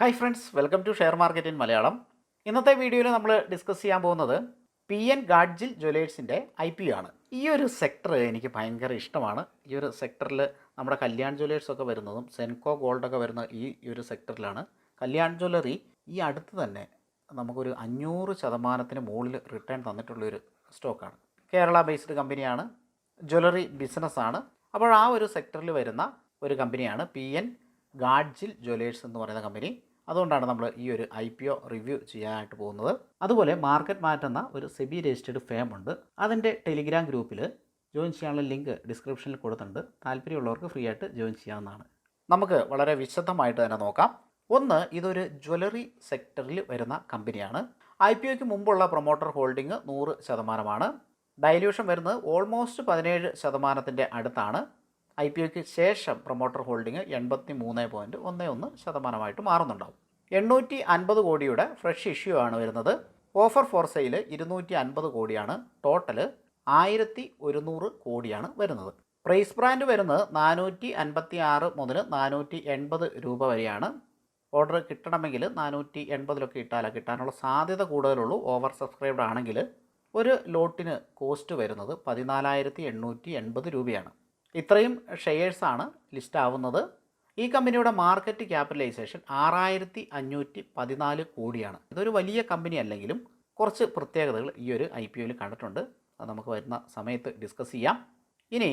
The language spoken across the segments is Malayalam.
Hi friends welcome to share market in Malayalam ഇന്നത്തെ വീഡിയോയിൽ നമ്മൾ ഡിസ്കസ് ചെയ്യാൻ പോകുന്നത് പി എൻ ഗാഡ്ജിൽ ജ്വല്ലേഴ്സിന്റെ ഐ പി ആണ്. ഈ ഒരു സെക്ടർ എനിക്ക് ഭയങ്കര ഇഷ്ടമാണ്. ഈ ഒരു സെക്ടറിൽ നമ്മുടെ കല്യാൺ ജ്വല്ലേഴ്സ് ഒക്കെ വരുന്നതും സെൻകോ ഗോൾഡൊക്കെ വരുന്ന ഈ ഒരു സെക്ടറിലാണ് കല്യാൺ ജ്വല്ലറി ഈ അടുത്ത് തന്നെ നമുക്കൊരു അഞ്ഞൂറ് ശതമാനത്തിന് മുകളിൽ റിട്ടേൺ തന്നിട്ടുള്ളൊരു സ്റ്റോക്കാണ് കേരള ബേസ്ഡ് കമ്പനിയാണ് ജ്വല്ലറി ബിസിനസ്സാണ് അപ്പോൾ ആ ഒരു സെക്ടറിൽ വരുന്ന ഒരു കമ്പനിയാണ് പി എൻ ഗാഡ്ജിൽ ജ്വല്ലേഴ്സ് എന്ന് പറയുന്ന കമ്പനി അതുകൊണ്ടാണ് നമ്മൾ ഈ ഒരു ഐ പി ഒ റിവ്യൂ ചെയ്യാനായിട്ട് പോകുന്നത്. അതുപോലെ മാർക്കറ്റ് മാറ്റുന്ന ഒരു സെബി രജിസ്റ്റേഡ് ഫേം ഉണ്ട്. അതിന്റെ ടെലിഗ്രാം ഗ്രൂപ്പിൽ ജോയിൻ ചെയ്യാനുള്ള ലിങ്ക് ഡിസ്ക്രിപ്ഷനിൽ കൊടുത്തിട്ടുണ്ട്. താല്പര്യമുള്ളവർക്ക് ഫ്രീ ആയിട്ട് ജോയിൻ ചെയ്യാവുന്നതാണ്. നമുക്ക് വളരെ വിശദമായിട്ട് തന്നെ നോക്കാം. ഒന്ന് ഇതൊരു ജ്വല്ലറി സെക്ടറിൽ വരുന്ന കമ്പനിയാണ്. ഐ പി ഒക്ക് മുമ്പുള്ള പ്രൊമോട്ടർ ഹോൾഡിംഗ് നൂറ് ശതമാനമാണ്. ഡൈല്യൂഷൻ വരുന്നത് ഓൾമോസ്റ്റ് പതിനേഴ് ശതമാനത്തിന്റെ അടുത്താണ്. ഐ പി ഒക്ക് ശേഷം പ്രൊമോട്ടർ ഹോൾഡിംഗ് എൺപത്തി മൂന്ന് പോയിന്റ് ഒന്ന് ഒന്ന് ശതമാനമായിട്ട് മാറുന്നുണ്ടാവും. എണ്ണൂറ്റി അൻപത് കോടിയുടെ ഫ്രഷ് ഇഷ്യൂ ആണ് വരുന്നത്. ഓഫർ ഫോർ സെയിൽ ഇരുന്നൂറ്റി അൻപത് കോടിയാണ്. ടോട്ടൽ ആയിരത്തി ഒരുന്നൂറ് കോടിയാണ് വരുന്നത്. പ്രൈസ് ബ്രാൻഡ് വരുന്നത് നാനൂറ്റി അൻപത്തി ആറ് മുതൽ നാനൂറ്റി എൺപത് രൂപ വരെയാണ്. ഓർഡർ കിട്ടണമെങ്കിൽ നാനൂറ്റി എൺപതിലൊക്കെ ഇട്ടാലേ കിട്ടാനുള്ള സാധ്യത കൂടുതലുള്ളൂ. ഓവർ സബ്സ്ക്രൈബ്ഡ് ആണെങ്കിൽ ഒരു ലോട്ടിന് കോസ്റ്റ് വരുന്നത് പതിനാലായിരത്തി എണ്ണൂറ്റി എൺപത് രൂപയാണ്. ഇത്രയും ഷെയർസാണ് ലിസ്റ്റ് ആവുന്നത് ഈ കമ്പനിയുടെ മാർക്കറ്റ് ക്യാപിറ്റലൈസേഷൻ ആറായിരത്തി അഞ്ഞൂറ്റി പതിനാല് കോടിയാണ്. ഇതൊരു വലിയ കമ്പനി അല്ലെങ്കിലും കുറച്ച് പ്രത്യേകതകൾ ഈ ഒരു ഐ പി ഒയിൽ കണ്ടിട്ടുണ്ട്. അത് നമുക്ക് വരുന്ന സമയത്ത് ഡിസ്കസ് ചെയ്യാം. ഇനി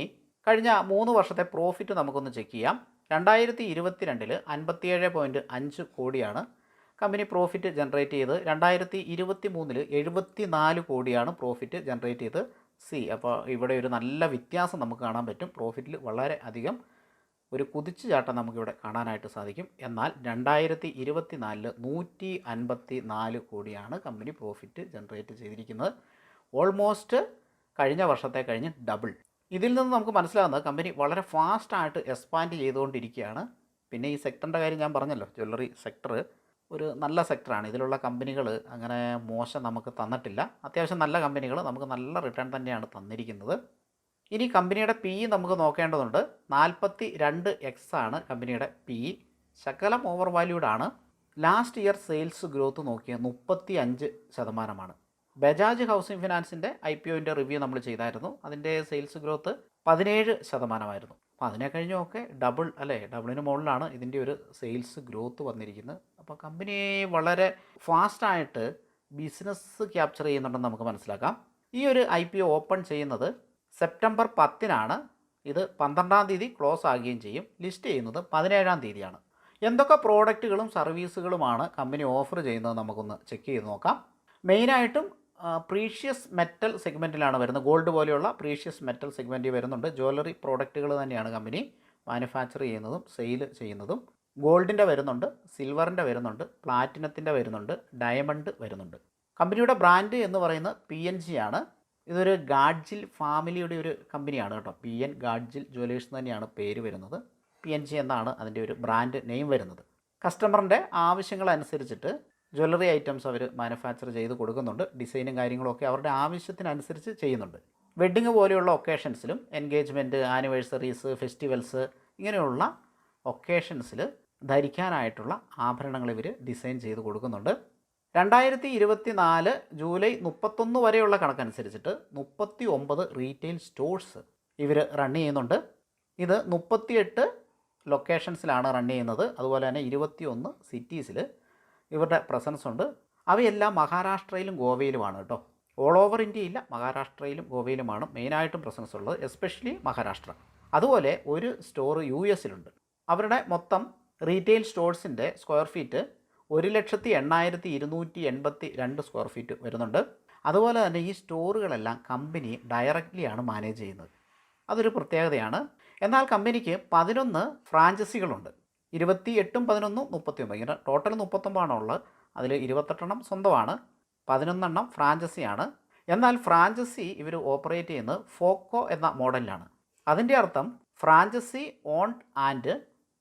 കഴിഞ്ഞ മൂന്ന് വർഷത്തെ പ്രോഫിറ്റ് നമുക്കൊന്ന് ചെക്ക് ചെയ്യാം. രണ്ടായിരത്തി ഇരുപത്തിരണ്ടിൽ അൻപത്തിയേഴ് പോയിന്റ് അഞ്ച് കോടിയാണ് കമ്പനി പ്രോഫിറ്റ് ജനറേറ്റ് ചെയ്ത് രണ്ടായിരത്തി ഇരുപത്തി മൂന്നിൽ എഴുപത്തി നാല് കോടിയാണ് പ്രോഫിറ്റ് ജനറേറ്റ് ചെയ്ത് സി അപ്പോൾ ഇവിടെ ഒരു നല്ല വ്യത്യാസം നമുക്ക് കാണാൻ പറ്റും. പ്രോഫിറ്റിൽ വളരെ അധികം ഒരു കുതിച്ചു ചാട്ടം നമുക്കിവിടെ കാണാനായിട്ട് സാധിക്കും. എന്നാൽ രണ്ടായിരത്തി ഇരുപത്തി നാലിൽ നൂറ്റി അൻപത്തി നാല് കോടിയാണ് കമ്പനി പ്രോഫിറ്റ് ജനറേറ്റ് ചെയ്തിരിക്കുന്നത്. ഓൾമോസ്റ്റ് കഴിഞ്ഞ വർഷത്തെ കഴിഞ്ഞ് ഡബിൾ ഇതിൽ നിന്ന് നമുക്ക് മനസ്സിലാകുന്നത് കമ്പനി വളരെ ഫാസ്റ്റായിട്ട് എക്സ്പാൻഡ് ചെയ്തുകൊണ്ടിരിക്കുകയാണ്. പിന്നെ ഈ സെക്ടറിന്റെ കാര്യം ഞാൻ പറഞ്ഞല്ലോ ജ്വല്ലറി സെക്ടർ ഒരു നല്ല സെക്ടറാണ് ഇതിലുള്ള കമ്പനികൾ അങ്ങനെ മോശം നമുക്ക് തന്നിട്ടില്ല. അത്യാവശ്യം നല്ല കമ്പനികൾ നമുക്ക് നല്ല റിട്ടേൺ തന്നെയാണ് തന്നിരിക്കുന്നത്. ഇനി കമ്പനിയുടെ പി നമുക്ക് നോക്കേണ്ടതുണ്ട്. നാൽപ്പത്തി രണ്ട് എക്സ് ആണ് കമ്പനിയുടെ പി ശകലം ഓവർ വാല്യൂഡ് ആണ്. ലാസ്റ്റ് ഇയർ സെയിൽസ് ഗ്രോത്ത് നോക്കിയ മുപ്പത്തി അഞ്ച് ശതമാനമാണ് ബജാജ് ഹൗസിംഗ് ഫിനാൻസിന്റെ ഐ പി ഒന്റെ റിവ്യൂ നമ്മൾ ചെയ്തായിരുന്നു. അതിന്റെ സെയിൽസ് ഗ്രോത്ത് പതിനേഴ് ശതമാനമായിരുന്നു. അപ്പോൾ അതിനെ കഴിഞ്ഞൊക്കെ ഡബിൾ അല്ലേ ഡബിളിന് മുകളിലാണ് ഇതിന്റെ ഒരു സെയിൽസ് ഗ്രോത്ത് വന്നിരിക്കുന്നത്. അപ്പോൾ കമ്പനി വളരെ ഫാസ്റ്റായിട്ട് ബിസിനസ് ക്യാപ്ചർ ചെയ്യുന്നുണ്ടെന്ന് നമുക്ക് മനസ്സിലാക്കാം. ഈ ഒരു ഐ പി ഒ ഓപ്പൺ ചെയ്യുന്നത് സെപ്റ്റംബർ പത്തിനാണ് ഇത് പന്ത്രണ്ടാം തീയതി ക്ലോസ് ആകുകയും ചെയ്യും. ലിസ്റ്റ് ചെയ്യുന്നത് പതിനേഴാം തീയതിയാണ്. എന്തൊക്കെ പ്രോഡക്റ്റുകളും സർവീസുകളുമാണ് കമ്പനി ഓഫർ ചെയ്യുന്നത് നമുക്കൊന്ന് ചെക്ക് ചെയ്ത് നോക്കാം. മെയിനായിട്ടും പ്രീഷ്യസ് മെറ്റൽ സെഗ്മെന്റിലാണ് വരുന്നത്. ഗോൾഡ് പോലെയുള്ള പ്രീഷ്യസ് മെറ്റൽ സെഗ്മെന്റിൽ വരുന്നുണ്ട്. ജ്വല്ലറി പ്രോഡക്റ്റുകൾ തന്നെയാണ് കമ്പനി മാനുഫാക്ചർ ചെയ്യുന്നതും സെയിൽ ചെയ്യുന്നതും. ഗോൾഡിന്റെ വരുന്നുണ്ട് സിൽവറിന്റെ വരുന്നുണ്ട് പ്ലാറ്റിനത്തിന്റെ വരുന്നുണ്ട് ഡയമണ്ട് വരുന്നുണ്ട്. കമ്പനിയുടെ ബ്രാൻഡ് എന്ന് പറയുന്നത് പി എൻ ജി ആണ്. ഇതൊരു ഗാഡ്ജിൽ ഫാമിലിയുടെ ഒരു കമ്പനിയാണ് കേട്ടോ. പി എൻ ഗാഡ്ജിൽ ജ്വല്ലേഴ്സ് തന്നെയാണ് പേര് വരുന്നത്. പി എൻ ജി എന്നാണ് അതിന്റെ ഒരു ബ്രാൻഡ് നെയിം വരുന്നത്. കസ്റ്റമറിന്റെ ആവശ്യങ്ങളനുസരിച്ചിട്ട് ജ്വല്ലറി ഐറ്റംസ് അവർ മാനുഫാക്ചർ ചെയ്ത് കൊടുക്കുന്നുണ്ട്. ഡിസൈനും കാര്യങ്ങളൊക്കെ അവരുടെ ആവശ്യത്തിനനുസരിച്ച് ചെയ്യുന്നുണ്ട്. വെഡ്ഡിങ് പോലെയുള്ള ഒക്കേഷൻസിലും എൻഗേജ്മെന്റ് ആനിവേഴ്സറീസ് ഫെസ്റ്റിവൽസ് ഇങ്ങനെയുള്ള ഒക്കേഷൻസിൽ ധരിക്കാനായിട്ടുള്ള ആഭരണങ്ങൾ ഇവർ ഡിസൈൻ ചെയ്ത് കൊടുക്കുന്നുണ്ട്. രണ്ടായിരത്തി ഇരുപത്തി നാല് ജൂലൈ മുപ്പത്തൊന്ന് വരെയുള്ള കണക്കനുസരിച്ചിട്ട് മുപ്പത്തി ഒമ്പത് റീറ്റെയിൽ സ്റ്റോഴ്സ് ഇവർ റൺ ചെയ്യുന്നുണ്ട്. ഇത് മുപ്പത്തിയെട്ട് ലൊക്കേഷൻസിലാണ് റൺ ചെയ്യുന്നത്. അതുപോലെ തന്നെ ഇരുപത്തി ഒന്ന് സിറ്റീസിൽ ഇവരുടെ പ്രസൻസ് ഉണ്ട്. അവയെല്ലാം മഹാരാഷ്ട്രയിലും ഗോവയിലുമാണ് കേട്ടോ. ഓൾ ഓവർ ഇന്ത്യയില്ല മഹാരാഷ്ട്രയിലും ഗോവയിലുമാണ് മെയിനായിട്ടും പ്രസൻസ് ഉള്ളത് എസ്പെഷ്യലി മഹാരാഷ്ട്ര. അതുപോലെ ഒരു സ്റ്റോർ യു എസിലുണ്ട്. അവരുടെ മൊത്തം റീറ്റെയിൽ സ്റ്റോഴ്സിന്റെ സ്ക്വയർ ഫീറ്റ് ഒരു ലക്ഷത്തി എണ്ണായിരത്തി ഇരുന്നൂറ്റി എൺപത്തി രണ്ട് സ്ക്വയർ ഫീറ്റ് വരുന്നുണ്ട്. അതുപോലെ തന്നെ ഈ സ്റ്റോറുകളെല്ലാം കമ്പനി ഡയറക്റ്റ്ലിയാണ് മാനേജ് ചെയ്യുന്നത്. അതൊരു പ്രത്യേകതയാണ്. എന്നാൽ കമ്പനിക്ക് പതിനൊന്ന് ഫ്രാഞ്ചൈസികളുണ്ട് ഇരുപത്തി എട്ടും പതിനൊന്നും മുപ്പത്തി ഒമ്പത് ഇങ്ങനെ ടോട്ടൽ മുപ്പത്തൊമ്പതാണ് ഉള്ളത് അതിൽ ഇരുപത്തെട്ടെണ്ണം സ്വന്തമാണ്. പതിനൊന്നെണ്ണം ഫ്രാഞ്ചൈസിയാണ് എന്നാൽ ഫ്രാഞ്ചൈസി ഇവർ ഓപ്പറേറ്റ് ചെയ്യുന്നത് ഫോക്കോ എന്ന മോഡലിലാണ് അതിന്റെ അർത്ഥം franchise own and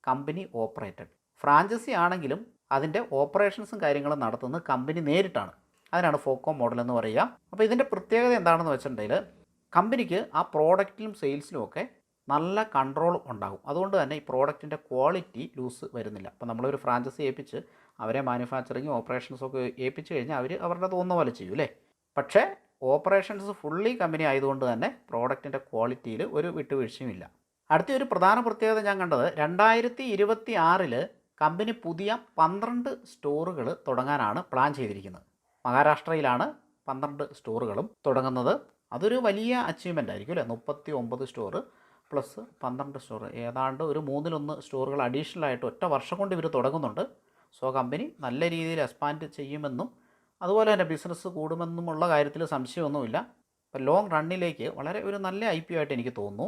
company operated franchise ആണെങ്കിലും അതിന്റെ ഓപ്പറേഷൻസും കാര്യങ്ങളും നടത്തുന്നത് കമ്പനി നേരിട്ടാണ്. അതിനാണ് ഫോക്കോ മോഡൽ എന്ന് പറയുക. അപ്പോൾ ഇതിന്റെ പ്രത്യേകത എന്താണെന്ന് വെച്ചിട്ടുണ്ടെങ്കിൽ കമ്പനിക്ക് ആ പ്രോഡക്റ്റിലും സെയിൽസിലും ഒക്കെ നല്ല കൺട്രോൾ ഉണ്ടാകും. അതുകൊണ്ട് തന്നെ ഈ പ്രോഡക്റ്റിന്റെ ക്വാളിറ്റി ലൂസ് വരുന്നില്ല. അപ്പോൾ നമ്മളൊരു ഫ്രാഞ്ചൈസി ഏൽപ്പിച്ച് അവരെ മാനുഫാക്ചറിങ് ഓപ്പറേഷൻസൊക്കെ ഏൽപ്പിച്ച് കഴിഞ്ഞാൽ അവർ അവരുടെ തോന്നുന്ന പോലെ ചെയ്യും അല്ലേ? പക്ഷേ ഓപ്പറേഷൻസ് ഫുള്ളി കമ്പനി ആയതുകൊണ്ട് തന്നെ പ്രോഡക്റ്റിന്റെ ക്വാളിറ്റിയിൽ ഒരു വിട്ടുവീഴ്ചയും ഇല്ല അടുത്ത ഒരു പ്രധാന പ്രത്യേകത ഞാൻ കണ്ടത് രണ്ടായിരത്തി ഇരുപത്തി ആറിൽ കമ്പനി പുതിയ പന്ത്രണ്ട് സ്റ്റോറുകൾ തുടങ്ങാനാണ് പ്ലാൻ ചെയ്തിരിക്കുന്നത്. മഹാരാഷ്ട്രയിലാണ് പന്ത്രണ്ട് സ്റ്റോറുകളും തുടങ്ങുന്നത്. അതൊരു വലിയ അച്ചീവ്മെന്റ് ആയിരിക്കും അല്ലേ? മുപ്പത്തി ഒമ്പത് സ്റ്റോർ പ്ലസ് പന്ത്രണ്ട് സ്റ്റോർ ഏതാണ്ട് ഒരു മൂന്നിലൊന്ന് സ്റ്റോറുകൾ അഡീഷണൽ ആയിട്ട് ഒറ്റ വർഷം കൊണ്ട് ഇവർ തുടങ്ങുന്നുണ്ട്. സോ കമ്പനി നല്ല രീതിയിൽ എക്സ്പാൻഡ് ചെയ്യുമെന്നും അതുപോലെ തന്നെ ബിസിനസ് കൂടുമെന്നുമുള്ള കാര്യത്തിൽ സംശയമൊന്നുമില്ല. ഇപ്പോൾ ലോങ് റണ്ണിലേക്ക് വളരെ ഒരു നല്ല ഐ പി ആയിട്ട് എനിക്ക് തോന്നുന്നു.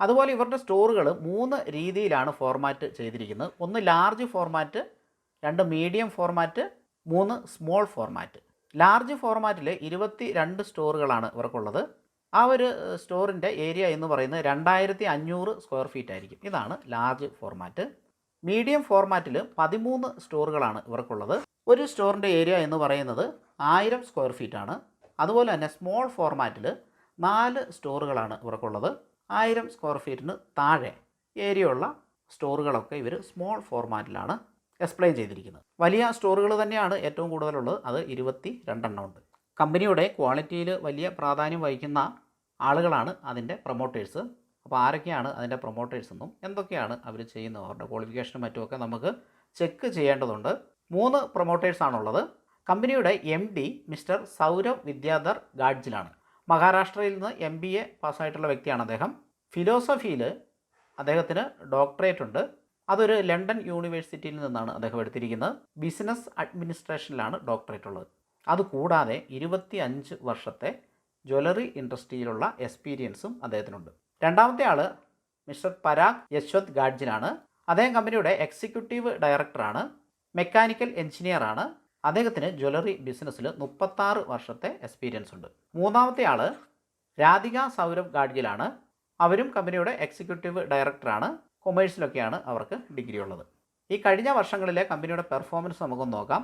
അതുപോലെ ഇവരുടെ സ്റ്റോറുകൾ മൂന്ന് രീതിയിലാണ് ഫോർമാറ്റ് ചെയ്തിരിക്കുന്നത്. ഒന്ന് ലാർജ് ഫോർമാറ്റ് രണ്ട് മീഡിയം ഫോർമാറ്റ് മൂന്ന് സ്മോൾ ഫോർമാറ്റ് ലാർജ് ഫോർമാറ്റിൽ ഇരുപത്തി രണ്ട് സ്റ്റോറുകളാണ് ഇവർക്കുള്ളത്. ആ ഒരു സ്റ്റോറിന്റെ ഏരിയ എന്ന് പറയുന്നത് രണ്ടായിരത്തി അഞ്ഞൂറ് സ്ക്വയർ ഫീറ്റ് ആയിരിക്കും. ഇതാണ് ലാർജ് ഫോർമാറ്റ് മീഡിയം ഫോർമാറ്റിൽ പതിമൂന്ന് സ്റ്റോറുകളാണ് ഇവർക്കുള്ളത്. ഒരു സ്റ്റോറിന്റെ ഏരിയ എന്ന് പറയുന്നത് ആയിരം സ്ക്വയർ ഫീറ്റ് ആണ്. അതുപോലെ തന്നെ സ്മോൾ ഫോർമാറ്റിൽ നാല് സ്റ്റോറുകളാണ് ഇവർക്കുള്ളത്. ആയിരം സ്ക്വയർ ഫീറ്റിന് താഴെ ഏരിയയുള്ള സ്റ്റോറുകളൊക്കെ ഇവർ സ്മോൾ ഫോർമാറ്റിലാണ് എക്സ്പ്ലെയിൻ ചെയ്തിരിക്കുന്നത്. വലിയ സ്റ്റോറുകൾ തന്നെയാണ് ഏറ്റവും കൂടുതലുള്ളത്. അത് ഇരുപത്തി രണ്ടെണ്ണം ഉണ്ട്. കമ്പനിയുടെ ക്വാളിറ്റിയിൽ വലിയ പ്രാധാന്യം വഹിക്കുന്ന ആളുകളാണ് അതിന്റെ പ്രൊമോട്ടേഴ്സ് അപ്പോൾ ആരൊക്കെയാണ് അതിന്റെ പ്രൊമോട്ടേഴ്സ് എന്നും എന്തൊക്കെയാണ് അവർ ചെയ്യുന്നത്? അവരുടെ ക്വാളിഫിക്കേഷനും മറ്റുമൊക്കെ നമുക്ക് ചെക്ക് ചെയ്യേണ്ടതുണ്ട്. മൂന്ന് പ്രൊമോട്ടേഴ്സാണുള്ളത് കമ്പനിയുടെ M D mister Saurav Vidyadhar ഗാഡ്ജിലാണ്. മഹാരാഷ്ട്രയിൽ നിന്ന് എം ബി എ പാസ്സായിട്ടുള്ള വ്യക്തിയാണ് അദ്ദേഹം. ഫിലോസഫിയിൽ അദ്ദേഹത്തിന് ഡോക്ടറേറ്റ് ഉണ്ട്. അതൊരു ലണ്ടൻ യൂണിവേഴ്സിറ്റിയിൽ നിന്നാണ് അദ്ദേഹം എടുത്തിരിക്കുന്നത്. ബിസിനസ് അഡ്മിനിസ്ട്രേഷനിലാണ് ഡോക്ടറേറ്റ് ഉള്ളത്. അതുകൂടാതെ ഇരുപത്തി അഞ്ച് വർഷത്തെ ജ്വല്ലറി ഇൻഡസ്ട്രിയിലുള്ള എക്സ്പീരിയൻസും അദ്ദേഹത്തിനുണ്ട്. രണ്ടാമത്തെ ആൾ മിസ്റ്റർ പരാഗ് യശ്വന്ത് ഗാഡ്ജിനാണ്. അദ്ദേഹം കമ്പനിയുടെ എക്സിക്യൂട്ടീവ് ഡയറക്ടറാണ് മെക്കാനിക്കൽ എഞ്ചിനീയറാണ് അദ്ദേഹത്തിന് ജ്വല്ലറി ബിസിനസ്സിൽ മുപ്പത്താറ് വർഷത്തെ എക്സ്പീരിയൻസ് ഉണ്ട്. മൂന്നാമത്തെ ആൾ രാധിക സൗരഭ് ഗാഡ്ഗിലാണ്. അവരും കമ്പനിയുടെ എക്സിക്യൂട്ടീവ് ഡയറക്ടറാണ് കൊമേഴ്സിലൊക്കെയാണ് അവർക്ക് ഡിഗ്രി ഉള്ളത്. ഈ കഴിഞ്ഞ വർഷങ്ങളിലെ കമ്പനിയുടെ പെർഫോമൻസ് നമുക്ക് നോക്കാം.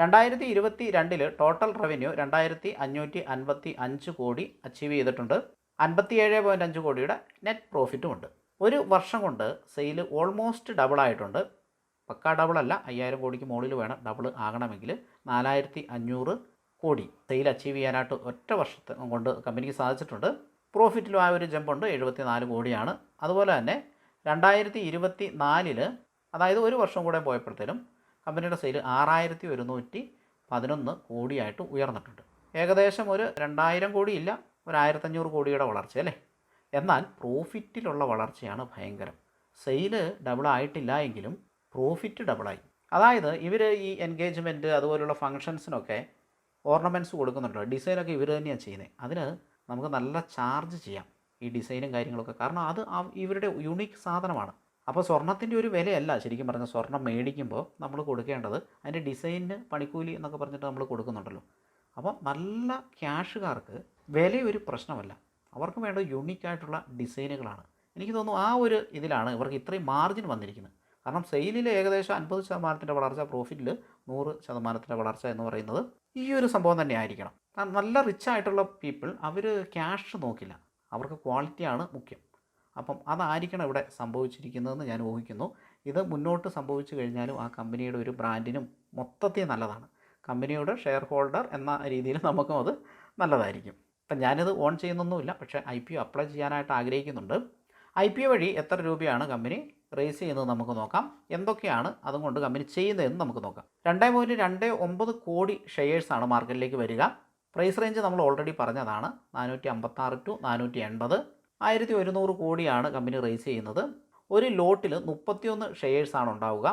രണ്ടായിരത്തി ഇരുപത്തി രണ്ടിൽ ടോട്ടൽ റവന്യൂ രണ്ടായിരത്തി അഞ്ഞൂറ്റി അൻപത്തി അഞ്ച് കോടി അച്ചീവ് ചെയ്തിട്ടുണ്ട്. അൻപത്തി ഏഴ് പോയിന്റ് അഞ്ച് കോടിയുടെ നെറ്റ് പ്രോഫിറ്റും ഉണ്ട്. ഒരു വർഷം കൊണ്ട് സെയിൽ ഓൾമോസ്റ്റ് ഡബിൾ ആയിട്ടുണ്ട്. പക്കാ ഡബിൾ അല്ല അയ്യായിരം കോടിക്ക് മുകളിൽ വേണം ഡബിൾ ആകണമെങ്കിൽ നാലായിരത്തി അഞ്ഞൂറ് കോടി. സെയിൽ അച്ചീവ് ചെയ്യാനായിട്ട് ഒറ്റ വർഷത്തെ കൊണ്ട് കമ്പനിക്ക് സാധിച്ചിട്ടുണ്ട്. പ്രോഫിറ്റിലും ആ ഒരു ജമ്പുണ്ട് എഴുപത്തി നാല് കോടിയാണ്. അതുപോലെ തന്നെ രണ്ടായിരത്തി ഇരുപത്തി നാലിൽ അതായത് ഒരു വർഷം കൂടെ പോയപ്പോഴത്തേനും കമ്പനിയുടെ സെയിൽ ആറായിരത്തി ഒരുന്നൂറ്റി പതിനൊന്ന് കോടിയായിട്ട് ഉയർന്നിട്ടുണ്ട്. ഏകദേശം ഒരു രണ്ടായിരം കോടിയില്ല ഒരു ആയിരത്തഞ്ഞൂറ് കോടിയുടെ വളർച്ച അല്ലേ? എന്നാൽ പ്രോഫിറ്റിലുള്ള വളർച്ചയാണ് ഭയങ്കരം. സെയിൽ ഡബിൾ ആയിട്ടില്ല എങ്കിലും പ്രോഫിറ്റ് ഡബിളായി. അതായത് ഇവർ ഈ എൻഗേജ്മെന്റ് അതുപോലുള്ള ഫങ്ഷൻസിനൊക്കെ ഓർണമെന്റ്സ് കൊടുക്കുന്നുണ്ട്. ഡിസൈനൊക്കെ ഇവർ തന്നെയാണ് ചെയ്യുന്നത് അതിന് നമുക്ക് നല്ല ചാർജ് ചെയ്യാം ഈ ഡിസൈനും കാര്യങ്ങളൊക്കെ. കാരണം അത് ഇവരുടെ യുണീക്ക് സാധനമാണ്. അപ്പോൾ സ്വർണത്തിന്റെ ഒരു വിലയല്ല. ശരിക്കും പറഞ്ഞാൽ സ്വർണം മേടിക്കുമ്പോൾ നമ്മൾ കൊടുക്കേണ്ടത് അതിന്റെ ഡിസൈനിന് പണിക്കൂലി എന്നൊക്കെ പറഞ്ഞിട്ട് നമ്മൾ കൊടുക്കുന്നുണ്ടല്ലോ. അപ്പോൾ നല്ല ക്യാഷുകാർക്ക് വിലയൊരു പ്രശ്നമല്ല. അവർക്ക് വേണ്ട യുണീക്കായിട്ടുള്ള ഡിസൈനുകളാണ്. എനിക്ക് തോന്നുന്നു ആ ഒരു ഇതിലാണ് ഇവർക്ക് ഇത്രയും മാർജിൻ വന്നിരിക്കുന്നത്. കാരണം സെയിലിൽ ഏകദേശം അൻപത് ശതമാനത്തിന്റെ വളർച്ച പ്രോഫിറ്റിൽ നൂറ് ശതമാനത്തിന്റെ വളർച്ച എന്ന് പറയുന്നത് ഈ ഒരു സംഭവം തന്നെ ആയിരിക്കണം. നല്ല റിച്ച് ആയിട്ടുള്ള പീപ്പിൾ അവർ ക്യാഷ് നോക്കില്ല. അവർക്ക് ക്വാളിറ്റിയാണ് മുഖ്യം. അപ്പം അതായിരിക്കണം ഇവിടെ സംഭവിച്ചിരിക്കുന്നതെന്ന് ഞാൻ ഊഹിക്കുന്നു. ഇത് മുന്നോട്ട് സംഭവിച്ചു കഴിഞ്ഞാലും ആ കമ്പനിയുടെ ഒരു ബ്രാൻഡിനും മൊത്തത്തിൽ നല്ലതാണ്. കമ്പനിയുടെ ഷെയർ ഹോൾഡർ എന്ന രീതിയിൽ നമുക്കും അത് നല്ലതായിരിക്കും. അപ്പം ഞാനിത് ഓൺ ചെയ്യുന്നൊന്നുമില്ല. പക്ഷേ ഐ പി ഒ അപ്ലൈ ചെയ്യാനായിട്ട് ആഗ്രഹിക്കുന്നുണ്ട്. ഐ പി ഒ വഴി എത്ര രൂപയാണ് കമ്പനി റേസ് ചെയ്യുന്നത് നമുക്ക് നോക്കാം. എന്തൊക്കെയാണ് അതുകൊണ്ട് കമ്പനി ചെയ്യുന്നതെന്ന് നമുക്ക് നോക്കാം. രണ്ടേ പോയിന്റ് രണ്ട് ഒമ്പത് കോടി ഷെയർസാണ് മാർക്കറ്റിലേക്ക് വരിക. പ്രൈസ് റേഞ്ച് നമ്മൾ ഓൾറെഡി പറഞ്ഞതാണ്. നാനൂറ്റി അമ്പത്താറ് ടു നാനൂറ്റി എൺപത് ആയിരത്തി ഒരുന്നൂറ് കോടിയാണ് കമ്പനി റേസ് ചെയ്യുന്നത്. ഒരു ലോട്ടിൽ മുപ്പത്തിയൊന്ന് ഷെയർസാണ് ഉണ്ടാവുക.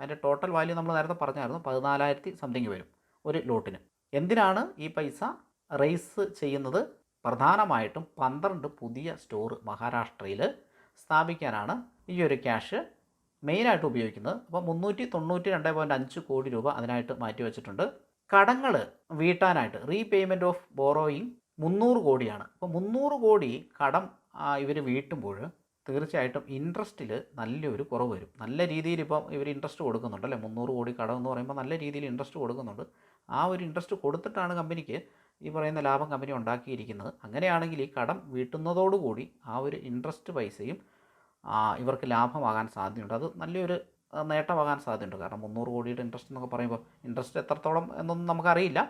അതിന്റെ ടോട്ടൽ വാല്യൂ നമ്മൾ നേരത്തെ പറഞ്ഞായിരുന്നു. പതിനാലായിരത്തി സംതിങ് വരും ഒരു ലോട്ടിന് എന്തിനാണ് ഈ പൈസ റേസ് ചെയ്യുന്നത്? പ്രധാനമായിട്ടും പന്ത്രണ്ട് പുതിയ സ്റ്റോർ മഹാരാഷ്ട്രയിൽ സ്ഥാപിക്കാനാണ് ഈ ഒരു ക്യാഷ് മെയിനായിട്ട് ഉപയോഗിക്കുന്നത്. അപ്പോൾ മുന്നൂറ്റി തൊണ്ണൂറ്റി രണ്ട് പോയിന്റ് അഞ്ച് കോടി രൂപ അതിനായിട്ട് മാറ്റി വെച്ചിട്ടുണ്ട്. കടങ്ങൾ വീട്ടാനായിട്ട് റീപേയ്മെന്റ് ഓഫ് ബോറോയിങ് മുന്നൂറ് കോടിയാണ്. അപ്പോൾ മുന്നൂറ് കോടി കടം ഇവർ വീട്ടുമ്പോൾ തീർച്ചയായിട്ടും ഇൻട്രസ്റ്റിൽ നല്ലൊരു കുറവ് വരും. നല്ല രീതിയിൽ ഇപ്പം ഇവർ ഇൻട്രസ്റ്റ് കൊടുക്കുന്നുണ്ട് അല്ലേ? മുന്നൂറ് കോടി കടം എന്ന് പറയുമ്പോൾ നല്ല രീതിയിൽ ഇൻട്രസ്റ്റ് കൊടുക്കുന്നുണ്ട്. ആ ഒരു ഇൻട്രസ്റ്റ് കൊടുത്തിട്ടാണ് കമ്പനിക്ക് ഈ പറയുന്ന ലാഭം കമ്പനി ഉണ്ടാക്കിയിരിക്കുന്നത്. അങ്ങനെയാണെങ്കിൽ ഈ കടം വീട്ടുന്നതോടുകൂടി ആ ഒരു ഇൻട്രസ്റ്റ് പൈസയും ഇവർക്ക് ലാഭമാകാൻ സാധ്യതയുണ്ട്. അത് നല്ലൊരു നേട്ടമാകാൻ സാധ്യതയുണ്ട്. കാരണം മുന്നൂറ് കോടിയുടെ ഇൻട്രസ്റ്റ് എന്നൊക്കെ പറയുമ്പോൾ ഇൻട്രസ്റ്റ് എത്രത്തോളം എന്നൊന്നും നമുക്കറിയില്ല.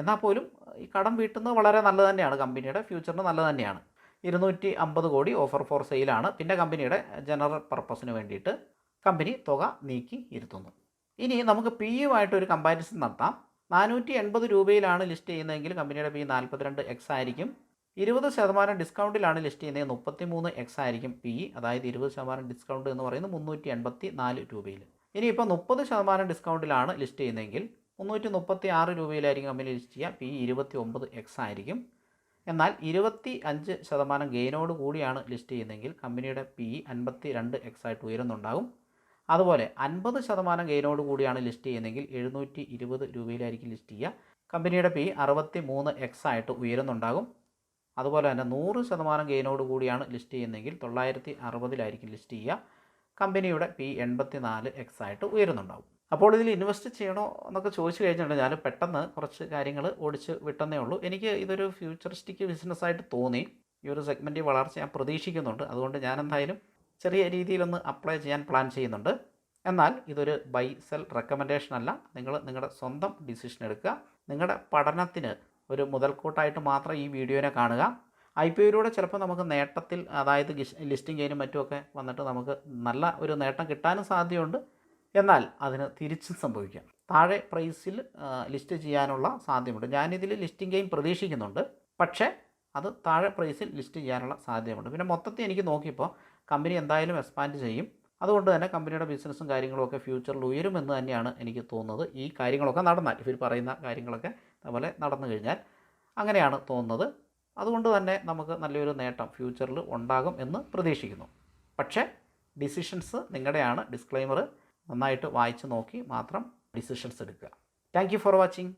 എന്നാൽ പോലും ഈ കടം വീട്ടുന്നത് വളരെ നല്ലത് തന്നെയാണ്. കമ്പനിയുടെ ഫ്യൂച്ചറിന് നല്ലത് തന്നെയാണ്. ഇരുന്നൂറ്റി അമ്പത് കോടി ഓഫർ ഫോർ സെയിലാണ് പിന്നെ കമ്പനിയുടെ ജനറൽ പർപ്പസിന് വേണ്ടിയിട്ട് കമ്പനി തുക നീക്കി ഇരുത്തുന്നു. ഇനി നമുക്ക് പി യുമായിട്ടൊരു കമ്പാരിസൺ നടത്താം. നാനൂറ്റി എൺപത് രൂപയിലാണ് ലിസ്റ്റ് ചെയ്യുന്നതെങ്കിൽ കമ്പനിയുടെ പി നാൽപ്പത്തിരണ്ട് എക്സ് ആയിരിക്കും. ഇരുപത് ശതമാനം ഡിസ്കൗണ്ടിലാണ് ലിസ്റ്റ് ചെയ്യുന്നത്. മുപ്പത്തി മൂന്ന് എക്സ് ആയിരിക്കും പി അതായത് ഇരുപത് ശതമാനം ഡിസ്കൗണ്ട് എന്ന് പറയുന്നത് മുന്നൂറ്റി എൺപത്തി നാല് രൂപയിൽ ഇനിയിപ്പോൾ മുപ്പത് ശതമാനം ഡിസ്കൗണ്ടിലാണ് ലിസ്റ്റ് ചെയ്യുന്നതെങ്കിൽ മുന്നൂറ്റി മുപ്പത്തി ആറ് രൂപയിലായിരിക്കും കമ്പനി ലിസ്റ്റ് ചെയ്യുക. പി ഇരുപത്തി ഒമ്പത് എക്സ് ആയിരിക്കും. എന്നാൽ ഇരുപത്തി അഞ്ച് ശതമാനം ഗെയിനോട് കൂടിയാണ് ലിസ്റ്റ് ചെയ്യുന്നതെങ്കിൽ കമ്പനിയുടെ പി അൻപത്തി രണ്ട് എക്സ് ആയിട്ട് ഉയരുന്നുണ്ടാകും. അതുപോലെ അൻപത് ശതമാനം ഗെയിനോട് കൂടിയാണ് ലിസ്റ്റ് ചെയ്യുന്നതെങ്കിൽ എഴുന്നൂറ്റി ഇരുപത് രൂപയിലായിരിക്കും ലിസ്റ്റ് ചെയ്യുക. കമ്പനിയുടെ പി അറുപത്തി മൂന്ന് എക്സ് ആയിട്ട് ഉയരുന്നുണ്ടാകും. അതുപോലെ തന്നെ നൂറ് ശതമാനം ഗെയിനോട് കൂടിയാണ് ലിസ്റ്റ് ചെയ്യുന്നതെങ്കിൽ തൊള്ളായിരത്തി അറുപതിലായിരിക്കും ലിസ്റ്റ് ചെയ്യുക. കമ്പനിയുടെ പി എൺപത്തി നാല് എക്സ് ആയിട്ട് ഉയരുന്നുണ്ടാകും. അപ്പോൾ ഇതിൽ ഇൻവെസ്റ്റ് ചെയ്യണോ എന്നൊക്കെ ചോദിച്ചു കഴിഞ്ഞിട്ടുണ്ടെങ്കിൽ ഞാൻ പെട്ടെന്ന് കുറച്ച് കാര്യങ്ങൾ ഓടിച്ച് വിട്ടെന്നേ ഉള്ളൂ. എനിക്ക് ഇതൊരു ഫ്യൂച്ചറിസ്റ്റിക് ബിസിനസ്സായിട്ട് തോന്നി. ഈ ഒരു സെഗ്മെന്റ് വളർച്ച ഞാൻ പ്രതീക്ഷിക്കുന്നുണ്ട്. അതുകൊണ്ട് ഞാൻ എന്തായാലും ചെറിയ രീതിയിലൊന്ന് അപ്ലൈ ചെയ്യാൻ പ്ലാൻ ചെയ്യുന്നുണ്ട്. എന്നാൽ ഇതൊരു ബൈ സെൽ റെക്കമെൻഡേഷൻ അല്ല. നിങ്ങൾ നിങ്ങളുടെ സ്വന്തം ഡിസിഷൻ എടുക്കുക. നിങ്ങളുടെ പഠനത്തിന് ഒരു മുതൽക്കൂട്ടായിട്ട് മാത്രം ഈ വീഡിയോനെ കാണുക. ഐ പി ഒയിലൂടെ ചിലപ്പോൾ നമുക്ക് നേട്ടത്തിൽ അതായത് ലിസ്റ്റിംഗ് ചെയ്യാനും മറ്റുമൊക്കെ വന്നിട്ട് നമുക്ക് നല്ല ഒരു നേട്ടം കിട്ടാനും സാധ്യതയുണ്ട്. എന്നാൽ അതിന് തിരിച്ചും സംഭവിക്കാം. താഴെ പ്രൈസിൽ ലിസ്റ്റ് ചെയ്യാനുള്ള സാധ്യതയുണ്ട്. ഞാനിതിൽ ലിസ്റ്റിംഗ് ഗെയിം പ്രതീക്ഷിക്കുന്നുണ്ട്. പക്ഷേ അത് താഴെ പ്രൈസിൽ ലിസ്റ്റ് ചെയ്യാനുള്ള സാധ്യതയുണ്ട്. പിന്നെ മൊത്തത്തിൽ എനിക്ക് നോക്കിയപ്പോൾ കമ്പനി എന്തായാലും എക്സ്പാൻഡ് ചെയ്യും. അതുകൊണ്ട് തന്നെ കമ്പനിയുടെ ബിസിനസ്സും കാര്യങ്ങളും ഒക്കെ ഫ്യൂച്ചറിൽ ഉയരുമെന്ന് തന്നെയാണ് എനിക്ക് തോന്നുന്നത്. ഈ കാര്യങ്ങളൊക്കെ നടന്നാൽ ഇവർ പറയുന്ന കാര്യങ്ങളൊക്കെ അതുപോലെ നടന്നു കഴിഞ്ഞാൽ അങ്ങനെയാണ് തോന്നുന്നത്. അതുകൊണ്ട് തന്നെ നമുക്ക് നല്ലൊരു നേട്ടം ഫ്യൂച്ചറിൽ ഉണ്ടാകും എന്ന് പ്രതീക്ഷിക്കുന്നു. പക്ഷേ ഡിസിഷൻസ് നിങ്ങളുടെയാണ്. ഡിസ്ക്ലൈമർ നന്നായിട്ട് വായിച്ച് നോക്കി മാത്രം ഡിസിഷൻസ് എടുക്കുക. Thank for watching